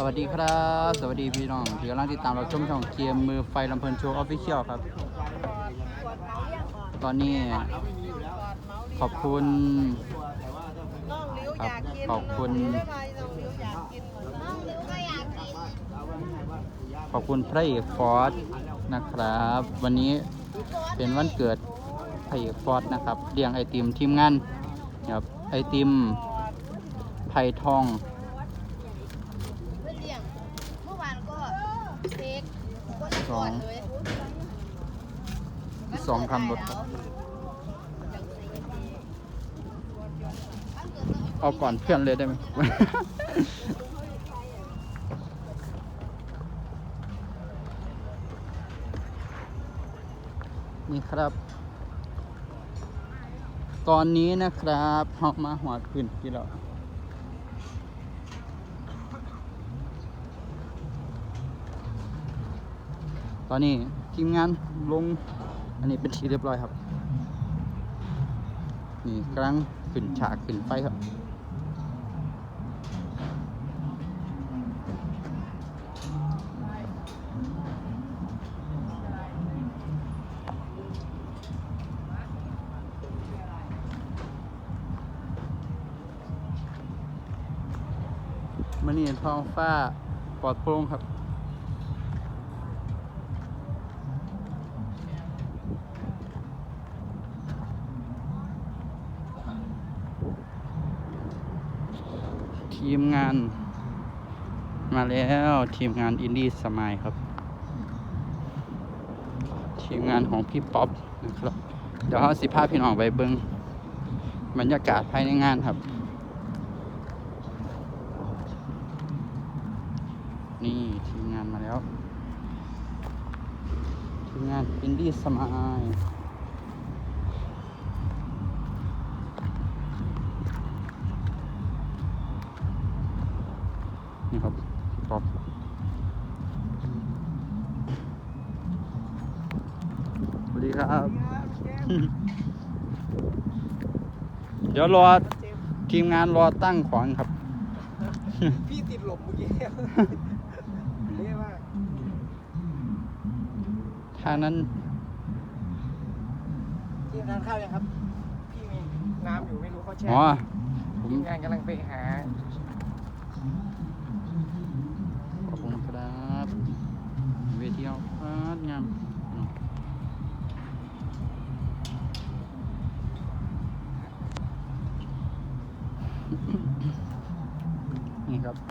สวัสดีครับ สวัสดีพี่น้องที่กำลังติดตามเราชมช่องเกมมือไฟลำเพลินโชว์ออฟฟิเชียลครับ ตอนนี้ขอบคุณน้องลิ้วอยากกินขอบคุณน้องลิ้วอยากกินน้องลิ้วก็อยากกินขอบคุณพระเอกฟอร์สนะครับ วันนี้เป็นวันเกิดพระเอกฟอร์สนะครับเลี้ยงไอติมทีมงานครับไอติมไผ่ทอง เพื่อนเลี้ยงเมื่อวานก็เค้กก็ สองสองคำรถครับเอาก่อนเพื่อนเลยได้ไหมนี่ครับ ตอนนี้นะครับเฮามาหัวขึ้นกี่แล้ว ตอนนี้ทีมงานลง อันนี้เป็นทีเรียบร้อยครับ นี่กำลังขึ้นฉากขึ้นไฟครับมันนี่ท้องฟ้าปลอดโปร่งครับ ทีมงาน มาแล้วทีมงานอินดี้สมายครับ ทีมงานของพี่ป๊อปนะครับ เดี๋ยวเขาสิพาพพี่น้องไปเบิ้งบรรยากาศภายในงานครับ นี่ทีมงานมาแล้ว ทีมงานอินดี้สมายนี่ครับพี่ป๊อปสวัสดี ครับ เดี๋ยวรอทีมงานรอตั้งขวางครับ พี่ติดหลบเมื่อกี้เรียกว่าทางนั้นทีมทานข้าวยังครับ พี่มีน้ำอยู่ไม่รู้เขาแช่อ๋อผม ทีมงานกำลังไปหา ขอบคุณครับ เวทีเอาพาดงาม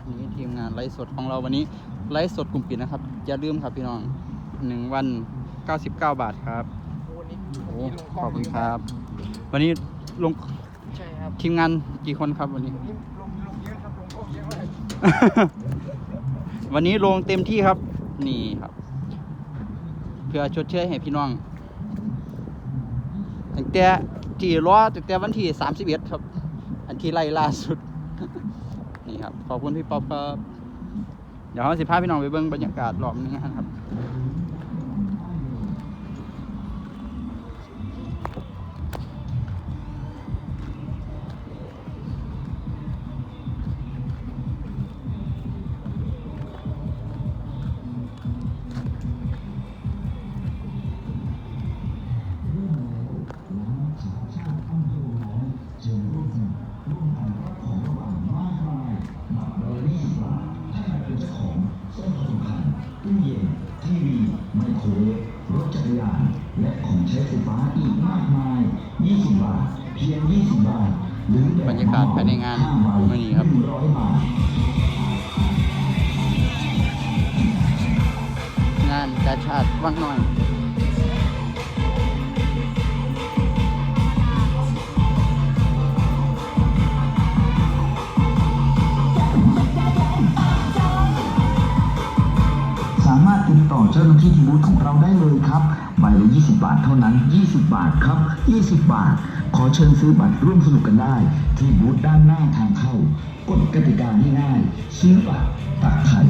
นี่ครับนี่ทีมงานไลฟ์สดของเราวันนี้ไลฟ์สดกลุ่มปิดนะครับอย่าลืมครับพี่น้องหนึ่งวัน 99 บาทครับโอ้นี่โอ้นี่ลงขอบคุณครับ วันนี้ลงใช่ครับทีมงานกี่คนครับวันนี้นี่ลงลงเยอะครับลงโอ้เยอะมากวันนี้ลงเต็มที่ครับ นี่ครับ เพื่อชดเชยให้พี่น้องตั้งแต่ที่รอตั้งแต่วันที่สามสิบเอ็ดครับ อันที่ไล่ล่าสุด นี่ครับ ขอบคุณพี่ป๊อปครับ เดี๋ยวเราสิพาพี่น้องไปเบิ้งบรรยากาศรอบนึงนะครับ กรยานและของใช้ไฟฟ้าอีกมากมาย 20 บาท เพียง 20 บาท หรือแบบบรรยากาศภายในงาน5ใบวันนี้ครับ100บาทงานกาชาติวังน้อยสามารถติดต่อเจ้าหน้าที่ที่บูธของเราได้เลย ครับใบละ20 บาทเท่านั้น 20 บาทครับ 20 บาท ขอเชิญซื้อบัตรร่วมสนุกกันได้ ที่บูธด้านหน้าทางเข้ากฎกติกาง่ายๆซื้อบัตรตักไข่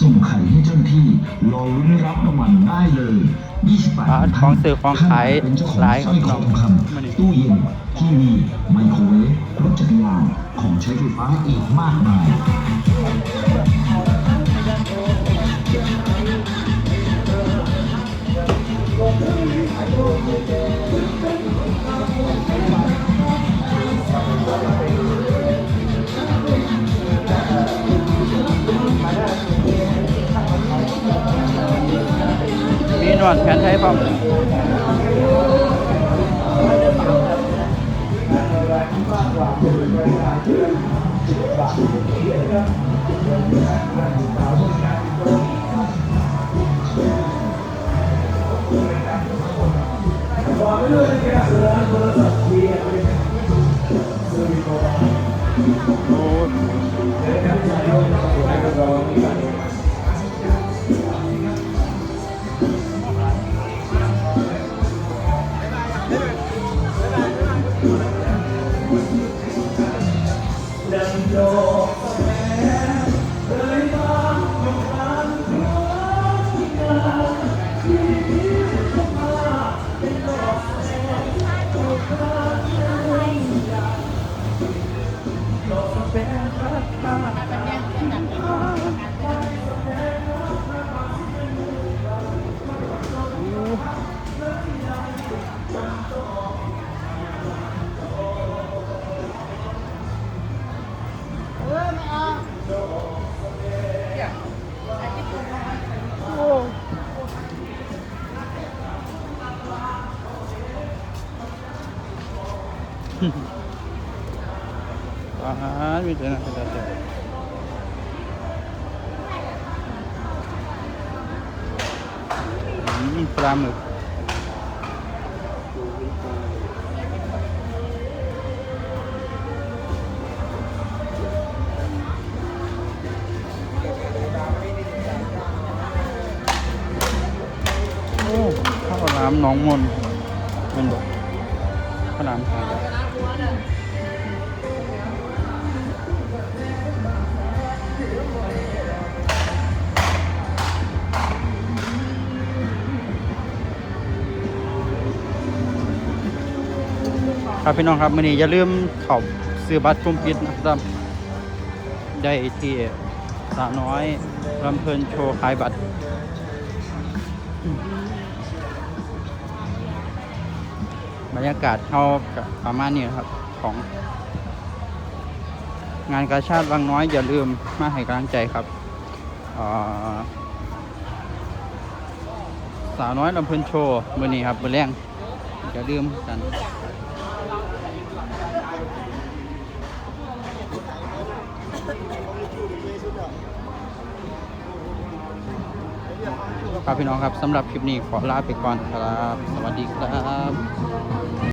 ส่งไข่ให้เจ้าหน้าที่รอลุ้นรับรางวัลได้เลย20บาทอ่าของซื้อของขายเป็นเจ้าของหลายสร้อยคอทองคมานี่ำตู้เย็นทีวีไมโครเวฟรถจักรยานของใช้ไฟฟ้าอีกมากมาย Mỹ đoàn khán thế phòng Thank you. ยพ อาหารมีแต่น่าจะเจ็บอื มปลาหมึกโอ้ข้ามหนองมนเป็นบอกข้ามไทยครับพี่น้องครับมื่อนี้อย่าลืมเข้าซื้อบัตรกลุ่มปิดนะครับได้ที่สาน้อยลำเพลินโชว์ขายบัตร บรรยากาศเข้ากับประมาณนี้ครับของ งานกาชาติวังน้อยอย่าลืมมาให้กำลังใจครับสาวน้อยลำพลินโชว์มื่อนี้ครับมื่อแรงอย่าลืมกัน ครับพี่น้องครับสำหรับคลิปนี้ขอลาไปก่อนครับ สวัสดีครับ